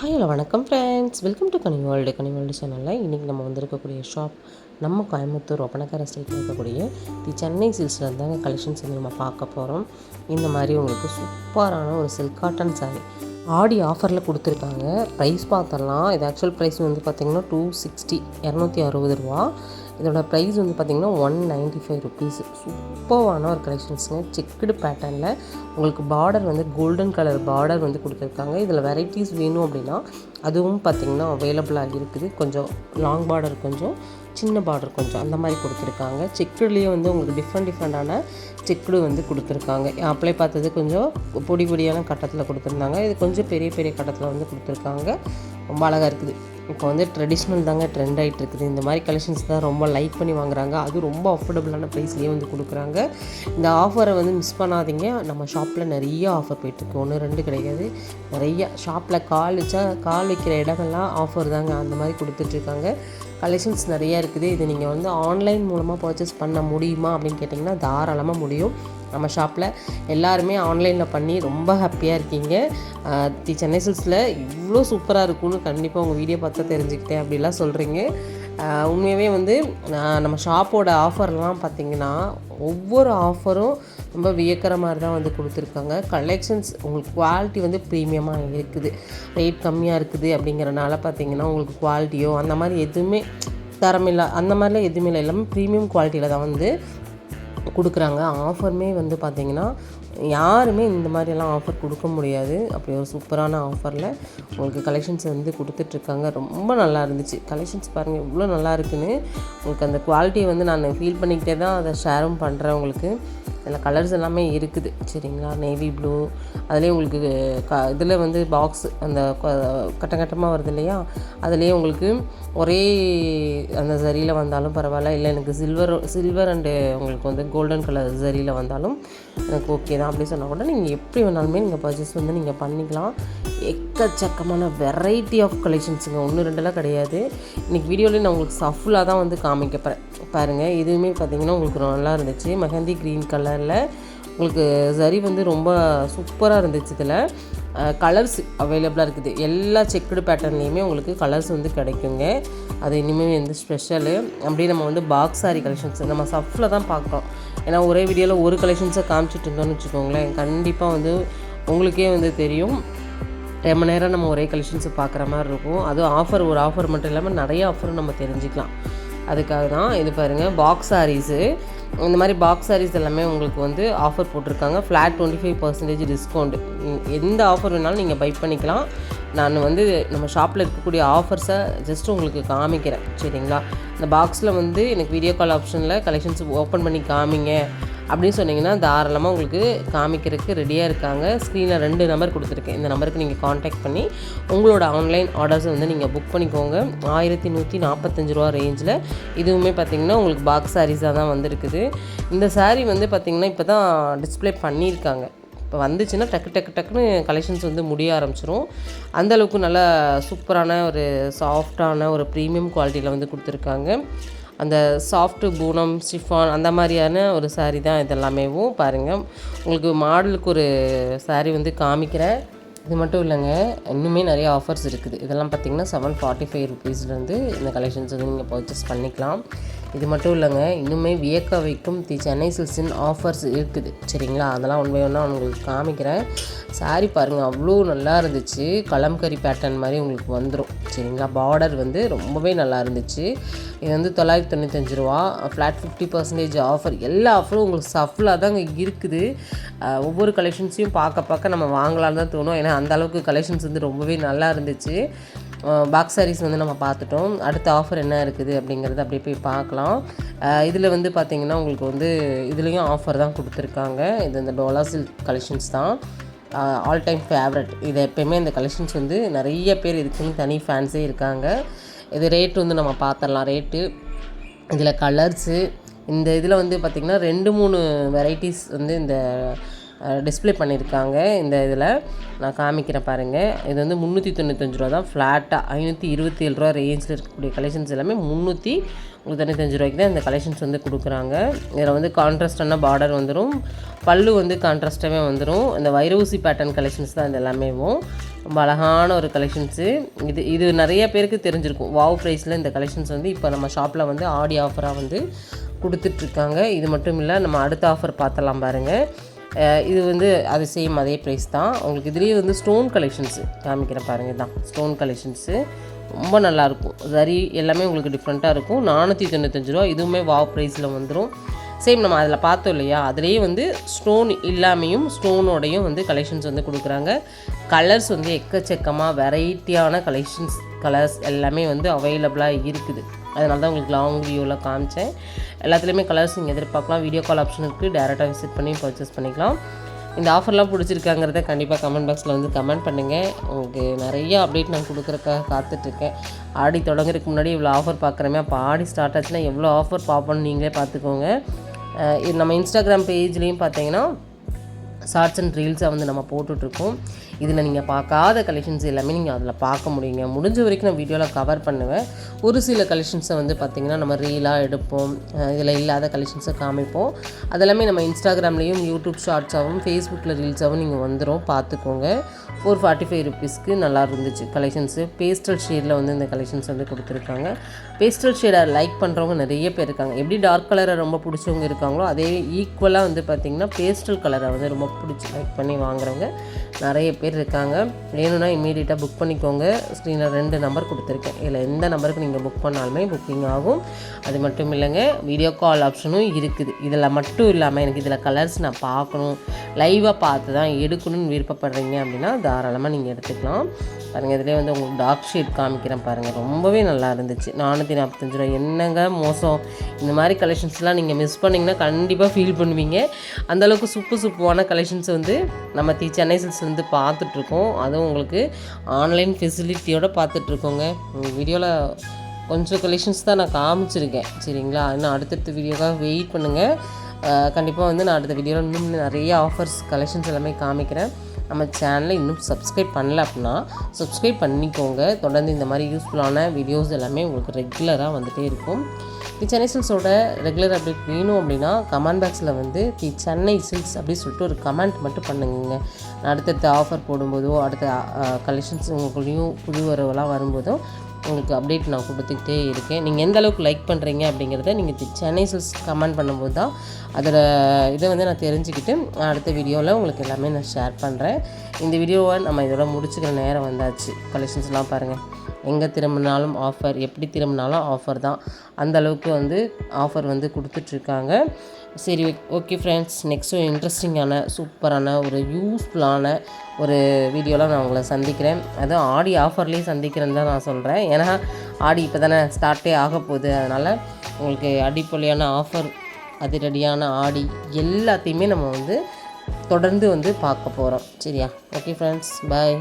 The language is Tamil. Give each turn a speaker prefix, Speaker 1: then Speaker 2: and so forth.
Speaker 1: ஹாய் ஹலோ வணக்கம் friends welcome to Kani world Kani world சேனலில் இன்றைக்கி நம்ம வந்திருக்கக்கூடிய ஷாப் நம்ம கோயம்புத்தூர் ஒப்பனக்கார ஸ்டேட்டில் இருக்கக்கூடிய தி சென்னை சில்ஸில் தாங்க கலெக்ஷன்ஸ் வந்து நம்ம பார்க்க போகிறோம் இந்த மாதிரி உங்களுக்கு சூப்பரான ஒரு சில்க் காட்டன் சாரி ஆடி ஆஃபரில் கொடுத்துருக்காங்க. ப்ரைஸ் பார்த்தலாம். இது ஆக்சுவல் ப்ரைஸ் வந்து பார்த்திங்கன்னா டூ சிக்ஸ்டி இரநூத்தி அறுபது ரூபா. இதோட ப்ரைஸ் வந்து பார்த்திங்கன்னா ஒன் நைன்ட்டி ஃபைவ் ருபீஸ் சூப்பர்வான ஒரு கலெக்ஷன்ஸுங்க செக்குடு பேட்டர்னில் உங்களுக்கு பார்டர் வந்து கோல்டன் கலர் பார்டர் வந்து கொடுத்துருக்காங்க. இதில் வெரைட்டிஸ் வேணும் அப்படின்னா அதுவும் பார்த்திங்கன்னா அவைலபிளாக இருக்குது. கொஞ்சம் லாங் பார்டர் கொஞ்சம் சின்ன பார்டர் கொஞ்சம் அந்த மாதிரி கொடுத்துருக்காங்க. செக்குடுலேயே வந்து உங்களுக்கு டிஃப்ரெண்ட் டிஃப்ரெண்ட்டான செக்குடு வந்து கொடுத்துருக்காங்க. அப்ளை பார்த்தது கொஞ்சம் பொடி பொடியான கட்டத்தில் கொடுத்துருந்தாங்க. இது கொஞ்சம் பெரிய பெரிய கட்டத்தில் வந்து கொடுத்துருக்காங்க. ரொம்ப அழகாக இருக்குது. இப்போ வந்து ட்ரெடிஷ்னல் தாங்க ட்ரெண்ட் ஆகிட்டு இருக்குது இந்த மாதிரி கலெக்ஷன்ஸ் தான் ரொம்ப லைக் பண்ணி வாங்குறாங்க. அது ரொம்ப அஃபோர்டபுளான ப்ரைஸ்லேயே வந்து கொடுக்குறாங்க. இந்த ஆஃபரை வந்து மிஸ் பண்ணாதீங்க. நம்ம ஷாப்பில் நிறைய ஆஃபர் போயிட்டுருக்கு. ஒன்று ரெண்டு கிடையாது. நிறைய ஷாப்பில் கால் வச்சா கால் வைக்கிற இடமெல்லாம் ஆஃபர் தாங்க. அந்த மாதிரி கொடுத்துட்ருக்காங்க கலெக்ஷன்ஸ் நிறையா இருக்குது. இது நீங்கள் வந்து ஆன்லைன் மூலமாக பர்ச்சேஸ் பண்ண முடியுமா அப்படின்னு கேட்டிங்கன்னா தாராளமாக முடியும். நம்ம ஷாப்பில் எல்லாருமே ஆன்லைனில் பண்ணி ரொம்ப ஹாப்பியாக இருக்கீங்க. தி சென்னை சில்ஸில் இவ்வளோ சூப்பராக இருக்கும்னு கண்டிப்பாக உங்கள் வீடியோ பார்த்தா தெரிஞ்சுக்கிட்டேன் அப்படிலாம் சொல்கிறீங்க உண்மையாகவே வந்து நம்ம ஷாப்போட ஆஃபர்லாம் பார்த்திங்கன்னா ஒவ்வொரு ஆஃபரும் ரொம்ப வியக்கிற மாதிரி தான் வந்து கொடுத்துருக்காங்க. கலெக்ஷன்ஸ் உங்களுக்கு குவாலிட்டி வந்து ப்ரீமியமாக இருக்குது. ரேட் கம்மியாக இருக்குது அப்படிங்கிறனால பார்த்தீங்கன்னா உங்களுக்கு குவாலிட்டியோ அந்த மாதிரி எதுவுமே தரமில்லை அந்த மாதிரிலாம் எதுவுமே இல்லை. எல்லாமே ப்ரீமியம் குவாலிட்டியில் தான் வந்து கொடுக்குறாங்க. ஆஃபருமே வந்து பார்த்திங்கன்னா யாருமே இந்த மாதிரியெல்லாம் ஆஃபர் கொடுக்க முடியாது. அப்படி ஒரு சூப்பரான ஆஃபரில் உங்களுக்கு கலெக்ஷன்ஸ் வந்து கொடுத்துட்ருக்காங்க. ரொம்ப நல்லா இருந்துச்சு. கலெக்ஷன்ஸ் பாருங்கள் இவ்வளோ நல்லா இருக்குன்னு. உங்களுக்கு அந்த குவாலிட்டியை வந்து நான் ஃபீல் பண்ணிக்கிட்டே தான் அதை ஷேரும் பண்ணுறேன் உங்களுக்கு. இதில் கலர்ஸ் எல்லாமே இருக்குது. சரிங்களா? நேவி ப்ளூ அதுலேயே உங்களுக்கு க இதில் வந்து பாக்ஸ் அந்த கட்டம் கட்டமாக வருது இல்லையா? அதுலேயே உங்களுக்கு ஒரே அந்த சரியில் வந்தாலும் பரவாயில்ல. இல்லை எனக்கு சில்வர் சில்வர் அண்டு உங்களுக்கு வந்து கோல்டன் கலர் சரியில் வந்தாலும் எனக்கு ஓகே தான். அப்படி சொன்னால் கூட நீங்கள் எப்படி வேணாலுமே நீங்கள் பர்ச்சேஸ் வந்து நீங்கள் பண்ணிக்கலாம். எக்கச்சக்கமான வெரைட்டி ஆஃப் கலெக்ஷன்ஸுங்க ஒன்று ரெண்டெல்லாம் கிடையாது. இன்றைக்கி வீடியோவில் நான் உங்களுக்கு சஃபுல்லாக தான் வந்து காமிக்க போகிறேன் பாருங்கள் இதுவுமே பார்த்தீங்கன்னா உங்களுக்கு நல்லா இருந்துச்சு. மெஹந்தி க்ரீன் கலரில் உங்களுக்கு சரி வந்து ரொம்ப சூப்பராக இருந்துச்சு இதில். கலர்ஸ் அவைலபிளாக இருக்குது. எல்லா செக்குடு பேட்டர்ன்லேயுமே உங்களுக்கு கலர்ஸ் வந்து கிடைக்குங்க. அது இனிமேல் வந்து ஸ்பெஷலு அப்படியே நம்ம வந்து பாக்ஸ் சாரி கலெக்ஷன்ஸ் நம்ம சஃப்பில் தான் பார்க்குறோம். ஏன்னா ஒரே வீடியோவில் ஒரு கலெக்ஷன்ஸை காமிச்சிட்டு இருந்தோம்னு வச்சுக்கோங்களேன். கண்டிப்பாக வந்து உங்களுக்கே வந்து தெரியும். ரொம்ப நேரம் நம்ம ஒரே கலெக்ஷன்ஸை பார்க்குற மாதிரி இருக்கும். அதுவும் ஆஃபர் ஒரு ஆஃபர் மட்டும் இல்லாமல் நிறைய ஆஃபர் நம்ம தெரிஞ்சுக்கலாம். அதுக்காக தான் இது பாருங்கள் பாக்ஸ் சாரீஸு இந்த மாதிரி பாக்ஸ் சாரீஸ் எல்லாமே உங்களுக்கு வந்து ஆஃபர் போட்டிருக்காங்க. Flat twenty five percentage discount எந்த ஆஃபர் வேணாலும் நீங்கள் பை பண்ணிக்கலாம். நான் வந்து நம்ம ஷாப்பில் இருக்கக்கூடிய ஆஃபர்ஸை ஜஸ்ட் உங்களுக்கு காமிக்கிறேன். சரிங்களா? இந்த பாக்ஸில் வந்து எனக்கு வீடியோ கால் ஆப்ஷனில் கலெக்ஷன்ஸ் ஓப்பன் பண்ணி காமிங்க. அப்படின்னு சொன்னீங்கன்னா தாராளமாக உங்களுக்கு காமிக்கிறதுக்கு ரெடியாக இருக்காங்க. ஸ்க்ரீனில் ரெண்டு நம்பர் கொடுத்துருக்கேன். இந்த நம்பருக்கு நீங்கள் காண்டாக்ட் பண்ணி உங்களோட ஆன்லைன் ஆர்டர்ஸை வந்து நீங்கள் புக் பண்ணிக்கோங்க. ஆயிரத்தி நூற்றி நாற்பத்தஞ்சு ரூபா ரேஞ்சில் இதுவுமே பார்த்தீங்கன்னா உங்களுக்கு பாக்ஸ் சாரீஸாக தான் வந்திருக்குது. இந்த சாரீ வந்து பார்த்திங்கன்னா இப்போ தான் டிஸ்ப்ளே பண்ணியிருக்காங்க. இப்போ வந்துச்சுன்னா டக்கு டக்கு டக்குன்னு கலெக்ஷன்ஸ் வந்து முடிய ஆரம்பிச்சிரும். அந்தளவுக்கு நல்லா சூப்பரான ஒரு சாஃப்டான ஒரு ப்ரீமியம் குவாலிட்டியில் வந்து கொடுத்துருக்காங்க. அந்த சாஃப்ட்டு பூனம் ஷிஃபான் அந்த மாதிரியான ஒரு சாரீ தான் இதெல்லாமேவும் பாருங்கள் உங்களுக்கு மாடலுக்கு ஒரு சாரீ வந்து காமிக்கிறேன். இது மட்டும் இல்லைங்க. இன்னுமே நிறைய ஆஃபர்ஸ் இருக்குது. இதெல்லாம் பார்த்தீங்கன்னா செவன் ஃபார்ட்டி ஃபைவ் ருபீஸ்லேருந்து இந்த கலெக்ஷன்ஸ் வந்து நீங்கள் பர்ச்சேஸ் பண்ணிக்கலாம். இது மட்டும் இல்லைங்க இன்னுமே வியக்க வைக்கும் தி சென்னை சில்ஸின் ஆஃபர்ஸ் இருக்குது. சரிங்களா? அதெல்லாம் உண்மை ஒன்றா உங்களுக்கு காமிக்கிறேன். சாரி பாருங்கள் அவ்வளோ நல்லா இருந்துச்சு. கலம்கரி பேட்டர்ன் மாதிரி உங்களுக்கு வந்துடும் சரிங்களா? பார்டர் வந்து ரொம்பவே நல்லா இருந்துச்சு. இது வந்து தொள்ளாயிரத்தி தொண்ணூத்தஞ்சு ரூபா. ஃப்ளாட் ஃபிஃப்டி பர்சன்டேஜ் ஆஃபர் எல்லா ஆஃபரும் உங்களுக்கு சஃபில் தாங்க இருக்குது. ஒவ்வொரு கலெக்ஷன்ஸையும் பார்க்க பார்க்க நம்ம வாங்கலாம்னு தான் தோணும். ஏன்னா அந்தளவுக்கு கலெக்ஷன்ஸ் வந்து ரொம்பவே நல்லா இருந்துச்சு. பாக்ஸ் சாரீஸ் வந்து நம்ம பார்த்துட்டோம். அடுத்த ஆஃபர் என்ன இருக்குது அப்படிங்கிறத அப்படியே போய் பார்க்கலாம். இதில் வந்து பார்த்திங்கன்னா உங்களுக்கு வந்து இதுலேயும் ஆஃபர் தான் கொடுத்துருக்காங்க. இது இந்த டோலா சில்க் கலெக்ஷன்ஸ் தான். ஆல் டைம் ஃபேவரட் இது எப்பயுமே இந்த கலெக்ஷன்ஸ் வந்து நிறைய பேர் இதுக்குன்னு தனி ஃபேன்ஸே இருக்காங்க. இது ரேட் வந்து நம்ம பார்த்துடலாம். ரேட்டு இதில் கலர்ஸு இந்த இதில் வந்து பார்த்திங்கன்னா ரெண்டு மூணு வெரைட்டிஸ் வந்து இந்த டிஸ்ப்ளே பண்ணியிருக்காங்க இந்த இதில். நான் காமிக்கிறேன் பாருங்கள் இது வந்து முந்நூற்றி தொண்ணூத்தஞ்சு ரூபா தான். ஃப்ளாட்டாக ஐநூற்றி இருபத்தி ஏழு ரூபா ரேஞ்சில் இருக்கக்கூடிய கலெக்ஷன்ஸ் எல்லாமே முந்நூற்றி தொண்ணூத்தஞ்சு ரூபாய்க்கு தான் இந்த கலெக்ஷன்ஸ் வந்து கொடுக்குறாங்க. இதில் வந்து கான்ட்ராஸ்டான பார்டர் வந்துடும் பல்லு வந்து கான்ட்ராஸ்டாகவே வந்துடும் இந்த வைரூசி பேட்டர்ன் கலெக்ஷன்ஸ் தான் இது எல்லாமேவும் ரொம்ப அழகான ஒரு கலெக்ஷன்ஸு இது இது நிறைய பேருக்கு தெரிஞ்சிருக்கும். வாவ் ப்ரைஸில் இந்த கலெக்ஷன்ஸ் வந்து இப்போ நம்ம ஷாப்பில் வந்து ஆடி ஆஃபராக வந்து கொடுத்துட்ருக்காங்க இது மட்டும் இல்லை நம்ம அடுத்த ஆஃபர் பார்த்தலாம் பாருங்கள் இது வந்து அது சேம் அதே ப்ரைஸ் தான். உங்களுக்கு இதுலேயே வந்து ஸ்டோன் கலெக்ஷன்ஸு காமிக்கிறேன் பாருங்கள் தான் ஸ்டோன் கலெக்ஷன்ஸு ரொம்ப நல்லாயிருக்கும் சரி எல்லாமே உங்களுக்கு டிஃப்ரெண்ட்டாக இருக்கும். நானூற்றி தொண்ணூத்தஞ்சு ரூபா இதுவுமே வாவ் ப்ரைஸில் வந்துடும் சேம் நம்ம அதில் பார்த்தோம் இல்லையா? அதுலேயே வந்து ஸ்டோன் இல்லாமையும் ஸ்டோனோடையும் வந்து கலெக்ஷன்ஸ் வந்து கொடுக்குறாங்க. கலர்ஸ் வந்து எக்கச்சக்கமாக வெரைட்டியான கலெக்ஷன்ஸ் கலர்ஸ் எல்லாமே வந்து அவைலபிளாக இருக்குது. அதனால தான் உங்களுக்கு லாங் வியூவில் காமிச்சேன். எல்லாத்துலேயுமே கலர்ஸ் நீங்கள் எதிர்பார்க்கலாம். வீடியோ கால் ஆப்ஷன் இருக்குது டேரெக்டாக விசிட் பண்ணி பர்ச்சேஸ் பண்ணிக்கலாம். இந்த ஆஃபர்லாம் பிடிச்சிருக்காங்கிறத கண்டிப்பாக கமெண்ட் பாக்ஸில் வந்து கமெண்ட் பண்ணுங்கள் உங்களுக்கு நிறைய அப்டேட் நான் கொடுக்குறக்காக காத்துட்ருக்கேன். ஆடி தொடங்குறதுக்கு முன்னாடி இவ்வளோ ஆஃபர் பார்க்குறமே. அப்போ ஆடி ஸ்டார்ட் ஆச்சுன்னா எவ்வளோ ஆஃபர் பார்ப்போன்னு நீங்களே பார்த்துக்கோங்க. நம்ம இன்ஸ்டாகிராம் பேஜ்லேயும் பார்த்தீங்கன்னா ஷார்ட்ஸ் அண்ட் ரீல்ஸாக வந்து நம்ம போட்டுட்ருக்கோம். இதில் நீங்கள் பார்க்காத கலெக்ஷன்ஸ் எல்லாமே நீங்கள் அதில் பார்க்க முடியுங்க. முடிஞ்ச வரைக்கும் நான் வீடியோவில் கவர் பண்ணுவேன். ஒரு சில கலெக்ஷன்ஸை வந்து பார்த்திங்கன்னா நம்ம ரீலாக எடுப்போம். இதில் இல்லாத கலெக்ஷன்ஸை காமிப்போம். அதெல்லாமே நம்ம இன்ஸ்டாகிராம்லேயும் யூடியூப் ஷார்ட்ஸாகவும் ஃபேஸ்புக்கில் ரீல்ஸாகவும் நீங்கள் வந்துடும் பார்த்துக்கோங்க. ஃபோர் ஃபார்ட்டி ஃபைவ் ருபீஸ்க்கு நல்லா இருந்துச்சு கலெக்ஷன்ஸு பேஸ்டல் ஷேடில் வந்து இந்த கலெக்ஷன்ஸ் வந்து கொடுத்துருக்காங்க. பேஸ்டல் ஷேடை லைக் பண்ணுறவங்க நிறைய பேர் இருக்காங்க. எப்படி டார்க் கலரை ரொம்ப பிடிச்சவங்க இருக்காங்களோ அதே ஈக்குவலாக வந்து பார்த்திங்கன்னா பேஸ்டல் கலரை வந்து ரொம்ப பிடிச்சி லைக் பண்ணி வாங்குறவங்க நிறைய பேர் இருக்காங்க வேணும்னா இம்மீடியட்டாக புக் பண்ணிக்கோங்க. ஸ்க்ரீனில் ரெண்டு நம்பர் கொடுத்துருக்கேன். இதில் எந்த நம்பருக்கு நீங்கள் புக் பண்ணாலுமே புக்கிங் ஆகும். அது மட்டும் இல்லைங்க வீடியோ கால் ஆப்ஷனும் இருக்குது. இதில் மட்டும் இல்லாமல் எனக்கு இதில் கலர்ஸ் நான் பார்க்கணும். லைவாக பார்த்து தான் எடுக்கணும்னு விருப்பப்படுறீங்க அப்படின்னா தாராளமாக நீங்கள் எடுத்துக்கலாம். பாருங்கள் இதிலே வந்து உங்களுக்கு டாக் ஷீட் காமிக்கிறேன் பாருங்கள் ரொம்பவே நல்லா இருந்துச்சு. நானூற்றி நாற்பத்தஞ்சு ரூபா என்னங்க மோசம்? இந்த மாதிரி கலெக்ஷன்ஸ்லாம் நீங்கள் மிஸ் பண்ணிங்கன்னா கண்டிப்பாக ஃபீல் பண்ணுவீங்க. அந்தளவுக்கு சுப்பு சுப்புவான கலெக்ஷன்ஸ் வந்து நம்ம தி சென்னை சில்ஸ் வந்து பார்த்து பார்த்துட்ருக்கோம். அதுவும் உங்களுக்கு ஆன்லைன் ஃபெசிலிட்டியோடு பார்த்துட்ருக்கோங்க. வீடியோவில் கொஞ்சம் கலெக்ஷன்ஸ் தான் நான் காமிச்சிருக்கேன். சரிங்களா? இன்னும் அடுத்தடுத்த வீடியோக்காக வெயிட் பண்ணுங்கள் கண்டிப்பாக வந்து நான் அடுத்த வீடியோவில் இன்னும் நிறைய ஆஃபர்ஸ் கலெக்ஷன்ஸ் எல்லாமே காமிக்கிறேன். நம்ம சேனலை இன்னும் சப்ஸ்கிரைப் பண்ணல அப்படின்னா சப்ஸ்கிரைப் பண்ணிக்கோங்க. தொடர்ந்து இந்த மாதிரி யூஸ்ஃபுல்லான வீடியோஸ் எல்லாமே உங்களுக்கு ரெகுலராக வந்துகிட்டே இருக்கும். தி சென்னை சில்ஸோட ரெகுலர் அப்டேட் வேணும் அப்படின்னா கமெண்ட் பாக்ஸில் வந்து தி சென்னை சில்ஸ் அப்படின்னு சொல்லிட்டு ஒரு கமெண்ட் மட்டும் பண்ணுங்க அடுத்தடுத்த ஆஃபர் போடும்போதோ அடுத்த கலெக்ஷன்ஸ் உங்களுக்குள்ளேயும் புது வரவெல்லாம் வரும்போதோ உங்களுக்கு அப்டேட் நான் கொடுத்துக்கிட்டே இருக்கேன். நீங்கள் எந்த அளவுக்கு லைக் பண்ணுறீங்க அப்படிங்கிறத நீங்கள் தி- சென்னை சில்ஸ் கமெண்ட் பண்ணும்போது தான் அதோட இதை வந்து நான் தெரிஞ்சுக்கிட்டு அடுத்த வீடியோவில் உங்களுக்கு எல்லாமே நான் ஷேர் பண்ணுறேன் இந்த வீடியோவை நம்ம இதோட முடிச்சுக்கிற நேரம் வந்தாச்சு. கலெக்ஷன்ஸ்லாம் பாருங்கள் எங்கே திரும்பினாலும் ஆஃபர் எப்படி திரும்பினாலும் ஆஃபர் தான். அந்த அளவுக்கு வந்து ஆஃபர் வந்து கொடுத்துட்ருக்காங்க. சரி ஓகே ஃப்ரெண்ட்ஸ் நெக்ஸ்ட்டு இன்ட்ரெஸ்டிங்கான சூப்பரான ஒரு யூஸ்ஃபுல்லான ஒரு வீடியோவில் நான் உங்களை சந்திக்கிறேன். அதுவும் ஆடி ஆஃபர்லேயே சந்திக்கிறேன்னு தான் நான் சொல்கிறேன் ஏன்னா ஆடி இப்போ தானே ஸ்டார்ட்டே ஆக போகுது. அதனால் உங்களுக்கு அடிப்பொலியான ஆஃபர் அதிரடியான ஆடி எல்லாத்தையுமே நம்ம வந்து தொடர்ந்து வந்து பார்க்க போகிறோம் சரியா? Okay friends bye